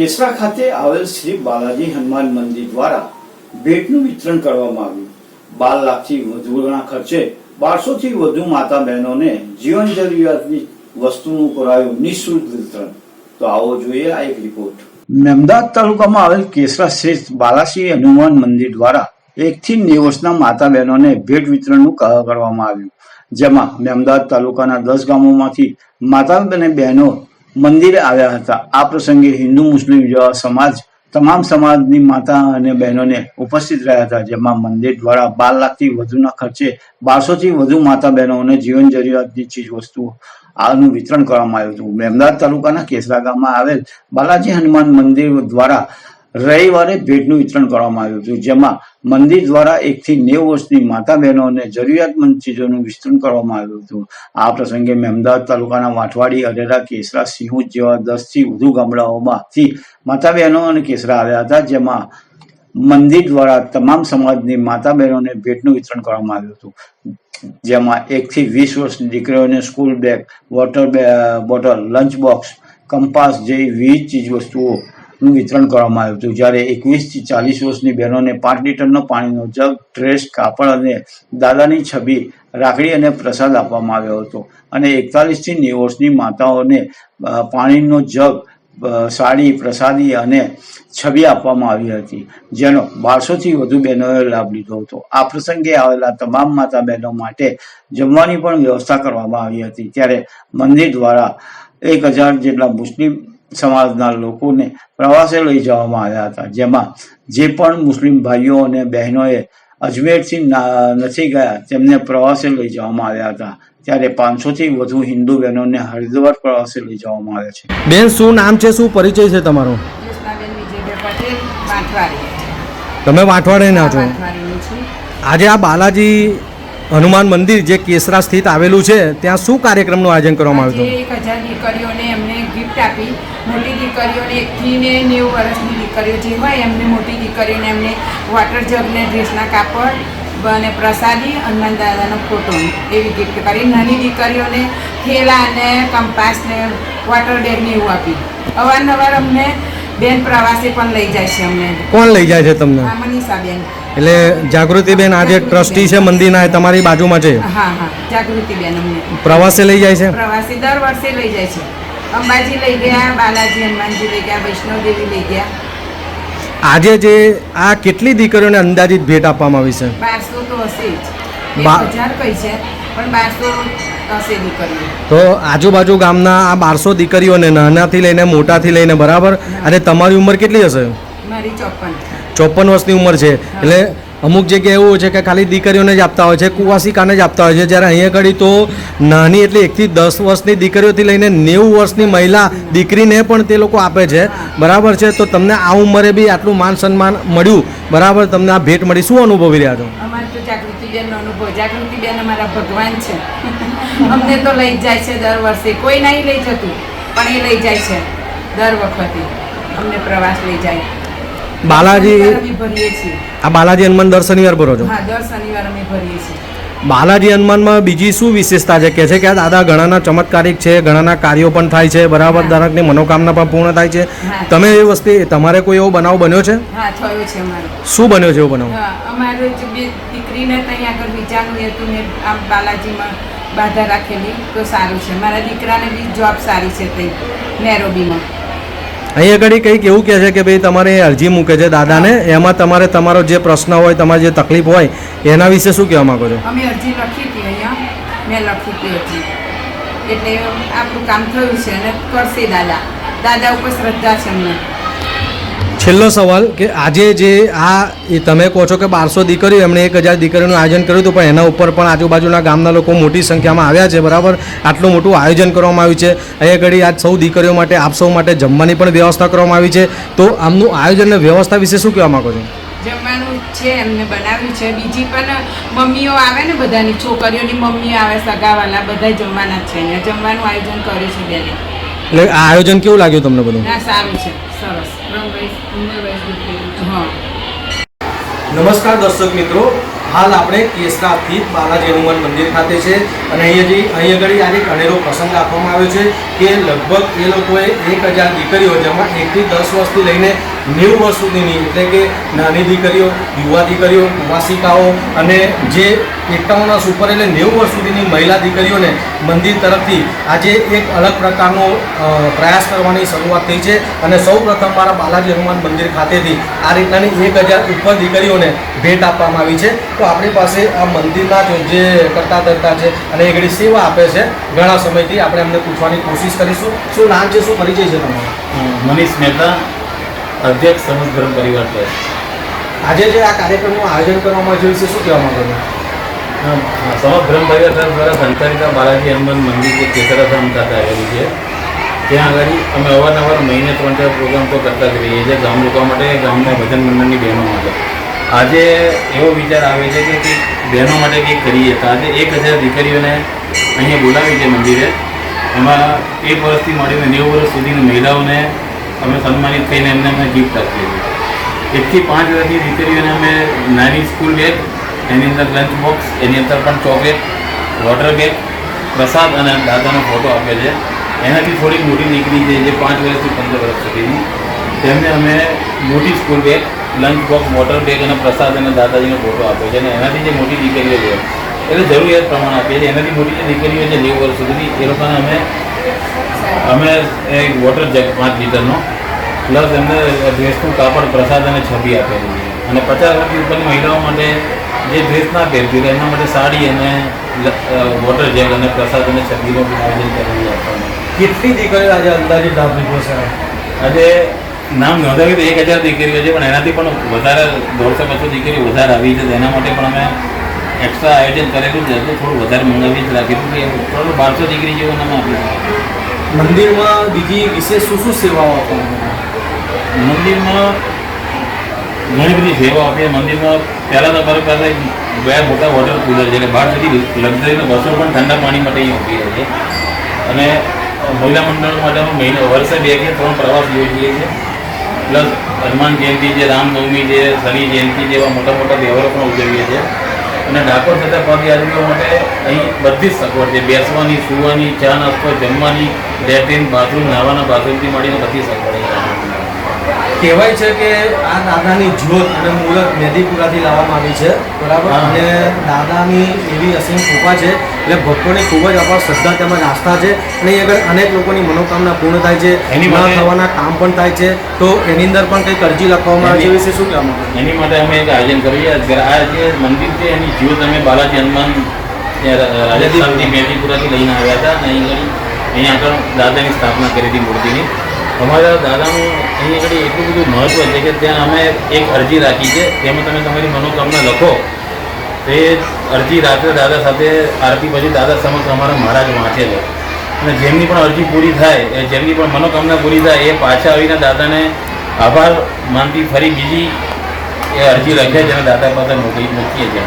કેસરા ખાતે આવેલ શ્રી બાલાજી હનુમાન મંદિર દ્વારા ભેટનું વિતરણ કરવામાં આવ્યું. બાર લાખથી વધુના ખર્ચે બારસો થી વધુ માતા બહેનોને જીવન જરૂરિયાતની વસ્તુનું કરાયું નિઃશુલ્ક વિતરણ. તો આવો જોઈએ આ એક રિપોર્ટ મેમદાદ તાલુકામાં આવેલ કેસરા શ્રી બાલાશ્રી હનુમાન મંદિર દ્વારા એકથી નેવ વર્ષના માતા બહેનોને ભેટ વિતરણનું કરવામાં આવ્યું. જેમાં મેમદાદ તાલુકાના દસ ગામોમાંથી માતા અને બહેનો મંદિરે આવ્યા હતા. આ પ્રસંગે હિન્દુ, મુસ્લિમ જેવા સમાજ, તમામ સમાજની માતા અને બહેનોને ઉપસ્થિત રહ્યા હતા, જેમાં મંદિર દ્વારા બાર લાખથી વધુના ખર્ચે બારસો થી વધુ માતા બહેનોને જીવન જરૂરિયાતની ચીજ વસ્તુઓ આનું વિતરણ કરવામાં આવ્યું હતું. મેમદાદ તાલુકાના કેસરા ગામમાં આવેલ બાલાજી હનુમાન મંદિર દ્વારા રવિવારે ભેટનું વિતરણ કરવામાં આવ્યું હતું, જેમાં મંદિર દ્વારા એકથી નેવ વર્ષની માતા બહેનોને જરૂરિયાતમંદ ચીજોનું વિસ્તરણ કરવામાં આવ્યું હતું. આ પ્રસંગે મેમદાવાદ તાલુકાના વાઠવાડી અરેરા કેસરા, સિંહુજ જેવા દસથી વધુ ગામડાઓમાંથી માતા બહેનો અને કેસરા આવ્યા હતા, જેમાં મંદિર દ્વારા તમામ સમાજની માતા બહેનોને ભેટનું વિતરણ કરવામાં આવ્યું હતું. જેમાં એક થી વીસ વર્ષની દીકરીઓને school bag, water bottle, lunch box, compass જેવી વિવિધ ચીજ વસ્તુઓનું વિતરણ કરવામાં આવ્યું હતું. જ્યારે એકવીસથી ચાલીસ વર્ષની બહેનોને પાંચ લીટરનો પાણીનો જગ, ડ્રેસ, કાપડ અને દાદાની છબી રાખડી અને પ્રસાદ આપવામાં આવ્યો હતો. અને એકતાલીસથી નેવું વર્ષની માતાઓને પાણીનો જગ સાડી, પ્રસાદી અને છબી આપવામાં આવી હતી, જેનો બારસો થી વધુ બહેનોએ લાભ લીધો હતો. આ પ્રસંગે આવેલા તમામ માતા બહેનો માટે જમવાની પણ વ્યવસ્થા કરવામાં આવી હતી. ત્યારે મંદિર દ્વારા એક હજાર જેટલા મુસ્લિમ સમાજના લોકોને પ્રવાસે લઈ જવામાં આવ્યા હતા. જેમાં જે પણ મુસ્લિમ ભાઈઓ અને બહેનોએ અજમેરથી નથી ગયા તેમને પ્રવાસે લઈ જવામાં આવ્યા હતા. ત્યારે પાંચસો થી વધુ હિન્દુ બહેનોને હરિદ્વાર પ્રવાસે લઈ જવામાં આવ્યા છે. બેન શું નામ છે? શું પરિચય છે તમારો? તમે વાંઠવાડે. ના છો? આજે આ બાલાજી હનુમાન મંદિર જે કેસરા સ્થિત આવેલું છે ત્યાં શું કાર્યક્રમનું આયોજન કરવામાં આવ્યું હતું? એક હજાર દીકરીઓને એમને ગિફ્ટ આપી. મોટી દીકરીઓને એકથી ને નેવું વર્ષની દીકરીઓ જે હોય એમને મોટી દીકરીઓને એમને વોટર જગને ડ્રેસના કાપડ અને પ્રસાદી હનુમાન દાદાનો ફોટો એવી ગિફ્ટ કરી. નાની દીકરીઓને થેલા અને કંપાસ ને વોટર બેગ ને એવું આપી. અવારનવાર અમને બેન પ્રવાસે પણ લઈ જાય છે અમને. કોણ લઈ જાય છે તમને? મનીષા બેન એટલે જાગૃતિ બેન આજે ટ્રસ્ટી છે મંદિરના તમારી બાજુમાં છે? હા હા. જાગૃતિબેન અમને. પ્રવાસે લઈ જાય છે? પ્રવાસી દર વર્ષે લઈ જાય છે. અંબાજી લઈ ગયા બાલાજી હનુમાનજી લઈ ગયા વૈષ્ણોદેવી લઈ ગયા. આજે જે આ કેટલી દીકરીઓને અંદાજિત ભેટ આપવામાં આવી છે? બારસો તો હશે જ. હજાર કઈ છે પણ બારસો તો આજુબાજુ ગામના આ બારસો દીકરીઓને નાનાથી લઈને મોટાથી લઈને બરાબર? અને તમારી ઉંમર કેટલી હશે? મારી ચોપન. ચોપન વર્ષની ઉંમર છે. એટલે અમુક જગ્યાએ એવું છે કે ખાલી દીકરીઓને જ આપતા હોય છે, કુવાસિકાને જ આપતા હોય છે. જ્યારે અહીંયા ઘડી તો નાની એટલે એકથી દસ વર્ષની દીકરીઓથી લઈને નેવું વર્ષની મહિલા દીકરીને પણ તે લોકો આપે છે. બરાબર છે? તો તમને આ ઉંમરે બી આટલું માન સન્માન મળ્યું. બરાબર? તમને આ ભેટ મળી. શું અનુભવી રહ્યા છો? પ્રવાસ લઈ જાય. બાલાજી આ બાલાજી હનુમાન દર શનિવાર ભરો છો? હા દર શનિવાર અમે ભરીએ છીએ. બાલાજી હનુમાનમાં બીજી શું વિશેષતા છે? કે છે કે આ દાદા ઘણાના ચમત્કારિક છે ઘણાના કાર્યો પણ થાય છે બરાબર. દરેકની મનોકામના પણ પૂર્ણ થાય છે. તમે એ વસ્તુ તમારે કોઈ એવો બનાવ બન્યો છે? હા થયો છે અમારો. શું બન્યો છે એવો બનાવ? અમારે બે દીકરીને ત્યાં આગળ વિચારવું હતું ને આમ બાલાજીમાં બાધા રાખેલી તો સારું છે. મારા દીકરાને બી જોબ સારી છે ત્યાં નેરોબીમાં. અહીંયા આગળ કંઈક એવું કહે છે કે ભાઈ તમારે અરજી મૂકે છે દાદાને, એમાં તમારે તમારો જે પ્રશ્ન હોય, તમારી જે તકલીફ હોય, એના વિશે શું કહેવા માંગો છો? અમે અરજી લખી હતી અહીંયા. મેં લખી હતી અરજી. એટલે આપણું કામ થયું છે અને કરશે દાદા. દાદા ઉપર શ્રદ્ધા છે અમને. છેલ્લો સવાલ કે આજે જે આ તમે કહો છો કે બારસો દીકરીઓ, એમણે એક હજાર દીકરીઓનું આયોજન કર્યું હતું, પણ એના ઉપર પણ આજુબાજુના ગામના લોકો મોટી સંખ્યામાં આવ્યા છે, બરાબર? આટલું મોટું આયોજન કરવામાં આવ્યું છે. અહીંયા ઘડી આજ સૌ દીકરીઓ માટે, આપ સૌ માટે જમવાની પણ વ્યવસ્થા કરવામાં આવી છે. તો આમનું આયોજન અને વ્યવસ્થા વિશે શું કહેવા માગો છો? જમવાનું છે, એમને બનાવ્યું છે. બીજી પણ મમ્મીઓ આવે ને બધાની, છોકરીઓની મમ્મી આવે, સગાવાલા બધા જમવાના છે. જમવાનું આયોજન કર્યું છે બેને. એટલે આ આયોજન કેવું લાગ્યું તમને બધું? સારું છે. સરસ. નમસ્કાર દર્શક મિત્રો. હાલ આપણે કેસરા સ્થિત બાલાજી હનુમાન મંદિર ખાતે છે અને અહીંયાથી અહીં આગળ આજે એક અનેરો પ્રસંગ રાખવામાં આવ્યો છે કે લગભગ એ લોકોએ એક હજાર દીકરીઓ જેમાં એકથી દસ વર્ષથી લઈને નેવું વર્ષ સુધીની, એટલે કે નાની દીકરીઓ, યુવા દીકરીઓ કુમાસિકાઓ અને જે એકાવન વર્ષ ઉપર એટલે નેવું વર્ષ સુધીની મહિલા દીકરીઓને મંદિર તરફથી આજે એક અલગ પ્રકારનો પ્રયાસ કરવાની શરૂઆત થઈ છે. અને સૌ પ્રથમ મારા બાલાજી હનુમાન મંદિર ખાતેથી આ રીતનાની એક હજાર ઉપર દીકરીઓને ભેટ આપવામાં આવી છે. તો આપણી પાસે આ મંદિરના જે કરતા ધરતા છે અને એ સેવા આપે છે, ઘણા સમયથી આપણે એમને પૂછવાની કોશિશ કરીશું. શું નામ છે, શું પરિચય છે તમારો? મનીષ મહેતા. અધ્યક્ષ સમજ ધર્મ પરિવાર ટ્રસ્ટ આજે જે આ કાર્યક્રમનું આયોજન કરવામાં આવ્યું છે શું કહેવા માંગો સમજ ધર્મ પરિવાર ટ્રસ્ટ દ્વારા સંતારિતા બાલાજી હનુમાન મંદિર જે કેસરાધામ ખાતે આવેલું છે. ત્યાં આગળ અમે અવારનવાર મહિને ત્રણ ચાર પ્રોગ્રામ તો કરતા જ રહીએ છીએ ગામ લોકો માટે ગામના ભજન મંડળની બહેનો માટે. આજે એવો વિચાર આવે છે કે કંઈક બહેનો માટે કંઈક કરીએ. તો આજે એક હજાર દીકરીઓને અહીંયા બોલાવી છે મંદિરે. એમાં એક વર્ષથી મળીને નેવું વર્ષ સુધીની મહિલાઓને અમે સન્માનિત થઈને એમને અમે ગિફ્ટ આપીએ છીએ. એકથી પાંચ વર્ષની દીકરીઓને અમે નાની સ્કૂલ બેગ એની અંદર લંચ બોક્સ એની અંદર પણ ચોકલેટ વોટર બેગ પ્રસાદ અને દાદાનો ફોટો આપે છે. એનાથી થોડીક મોટી દીકરી છે જે પાંચ વર્ષથી પંદર વર્ષ સુધીની. તેમને અમે મોટી school bag lunch box water bag અને પ્રસાદ અને દાદાજીનો ફોટો આપ્યો છે. અને એનાથી જે મોટી દીકરીઓ છે, એટલે જરૂરિયાત પ્રમાણે આપીએ છીએ. એનાથી મોટી જે દીકરીઓ છે, નેવું વર્ષ સુધી એ લોકોને અમે અમે એક વોટર જગ પાંચ લીટરનો. પ્લસ એમને ડ્રેસનું કાપડ પ્રસાદ અને છબી આપેલી છે. અને પચાસ વર્ષથી ઉપરની મહિલાઓ માટે જે ડ્રેસ ના પહેરતી હોય એમના માટે સાડી અને વોટર જેગ અને પ્રસાદ અને છબીનું આયોજન કરેલું આપવાનું કેટલી દીકરીઓ આજે અંદાજે લાભ લીધો છે? આજે નામ નોંધાવ્યું તો એક હજાર દીકરીઓ છે પણ એનાથી પણ વધારે દોઢસો બસો દીકરીઓ વધારે આવી છે. તેના માટે પણ અમે એક્સ્ટ્રા આયોજન કરેલું છે તો થોડું વધારે મંગાવી જ રાખેલું કે થોડું બારસો દીકરી જેવું અમે આપ્યું. મંદિરમાં બીજી વિશેષ શું શું સેવાઓ આપવામાં મંદિરમાં ઘણી બધી સેવાઓ આપીએ મંદિરમાં પહેલાં તો મારી પાસે બે મોટા વોટર કુલર છે એટલે બહાર સુધી લક્ઝરીનો બસો પણ ઠંડા પાણી માટે અહીં ઉપયોગ છે. અને મહિલા મંડળ માટે અમે મહિને વર્ષે બે કે ત્રણ પ્રવાસ યોજીએ છીએ. પ્લસ હનુમાન જયંતિ છે રામનવમી છે શનિ જયંતિ જેવા મોટા મોટા તહેવારો પણ ઉજવીએ છીએ. અને ડાકોર થતા પદયાત્રીઓ માટે અહીં બધી જ સગવડ છે બેસવાની, સુવાની, ચા નાસ્તો, જમવાની, લેટ્રિન, બાથરૂમ, નાવાના બાથરૂમથી મળીને બધી સગવડ. કહેવાય છે કે આ દાદાની જ્યોત અને મૂર્ત મેદીપુરાથી લાવવામાં આવી છે. બરાબર? અને દાદાની એવી અસીમ કૃપા છે. એટલે ભક્તોની ખૂબ જ અપાર શ્રદ્ધા તેમજ આસ્થા છે. અને અહીં આગળ અનેક લોકોની મનોકામના પૂર્ણ થાય છે એની પૂર્ણ થવાના કામ પણ થાય છે તો એની અંદર પણ કંઈક અરજી લખવામાં આવે છે. વિશે શું કહેવા માંગો એની માટે અમે એક આયોજન કરીએ. આ જે મંદિર છે એની જ્યોત અમે બાલાજી હનુમાન રાજસ્થાનથી મેદીપુરાથી લઈને આવ્યા હતા. અને અહીં આગળ દાદાની સ્થાપના કરી હતી મૂર્તિની. અમારા દાદાનું અહીં આગળ એટલું બધું મહત્ત્વ છે કે ત્યાં અમે એક અરજી રાખી છે, તેમાં તમે તમારી મનોકામના લખો. તે અરજી રાત્રે દાદા સાથે આરતી પછી દાદા સમક્ષ અમારા મહારાજ વાંચે છે અને જેમની પણ અરજી પૂરી થાય જેમની પણ મનોકામના પૂરી થાય, એ પાછા આવીને દાદાને આભાર માનતી ફરી બીજી એ અરજી લખે છે અને દાદા પાસે મોકલી, મૂકીએ છીએ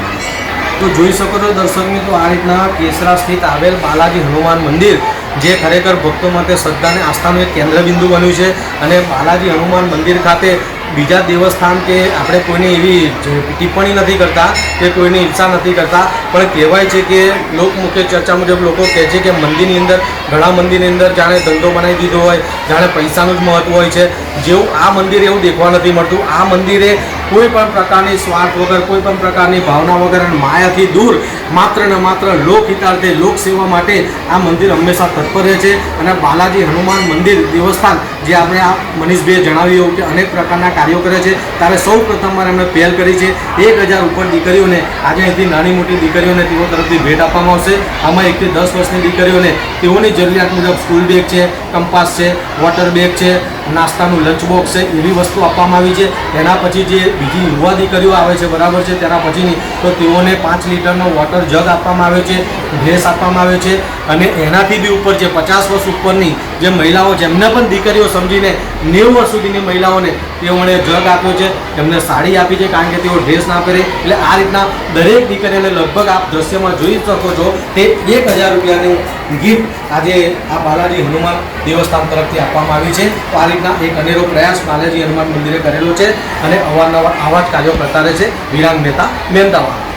તો જોઈ શકો છો દર્શક મિત્રો આ રીતના કેસરા સ્થિત આવેલ બાલાજી હનુમાન મંદિર જે ખરેખર ભક્તો માટે શ્રદ્ધા અને આસ્થાનું એક કેન્દ્રબિંદુ બન્યું છે. અને બાલાજી હનુમાન મંદિર ખાતે બીજા દેવસ્થાન કે આપણે કોઈની એવી ટિપ્પણી નથી કરતા કે કોઈની ઈચ્છા નથી કરતા, પણ કહેવાય છે કે લોકમુખ્ય ચર્ચા મુજબ લોકો કહે છે કે મંદિરની અંદર, ઘણા મંદિરની અંદર જાણે ધંધો બનાવી દીધો હોય, જાણે પૈસાનું જ મહત્ત્વ હોય છે. જેવું આ મંદિરે એવું દેખવા નથી મળતું. આ મંદિરે કોઈ પણ પ્રકારની સ્વાર્થ વગર, કોઈ પણ પ્રકારની ભાવના વગર અને માયાથી દૂર, માત્ર ને માત્ર લોકહિતાર્થે લોક સેવા માટે આ મંદિર હંમેશા તત્પર રહે છે. અને બાલાજી હનુમાન મંદિર દેવસ્થાન જે આપણે આ મનીષભાઈએ જણાવ્યું એવું કે અનેક પ્રકારના કાર્યો કરે છે. ત્યારે સૌ પ્રથમવાર એમણે પહેલ કરી છે. એક હજાર ઉપર દીકરીઓને આજે અહીંથી નાની મોટી દીકરીઓને તેઓ તરફથી ભેટ આપવામાં આવશે. આમાં એકથી દસ વર્ષની દીકરીઓને તેઓની જરૂરિયાત મુજબ સ્કૂલ બેગ છે, કંપાસ છે, વોટર બેગ છે, નાસ્તાનું લંચ બોક્સ છે, એવી વસ્તુ આપવામાં આવી છે. એના પછી જે બીજી યુવા દીકરીઓ આવે છે, બરાબર છે, તેના પછીની, તો તેઓને પાંચ લીટરનો વોટર જગ આપવામાં આવ્યો છે ડ્રેસ આપવામાં આવ્યો છે. અને એનાથી બી ઉપર જે પચાસ વર્ષ ઉપરની જે મહિલાઓ જેમને પણ દીકરીઓ સમજીને નેવું વર્ષ સુધીની મહિલાઓને તેઓને જગ આપ્યો છે એમને સાડી આપી છે કારણ કે તેઓ ડ્રેસ ના પહેરે. એટલે આ રીતના દરેક દીકરીને લગભગ આપ દ્રશ્યમાં જોઈ શકો છો તે એક હજાર રૂપિયાની ગિફ્ટ આજે આ બાલાજી હનુમાન દેવસ્થાન તરફથી આપવામાં આવી છે. તો આ રીતના એક અનેરો પ્રયાસ બાલાજી હનુમાન મંદિરે કરેલો છે અને અવારનવાર આવા જ કાર્યો કરતા રહે છે વિરાંગ મહેતા મહેમદાવાદ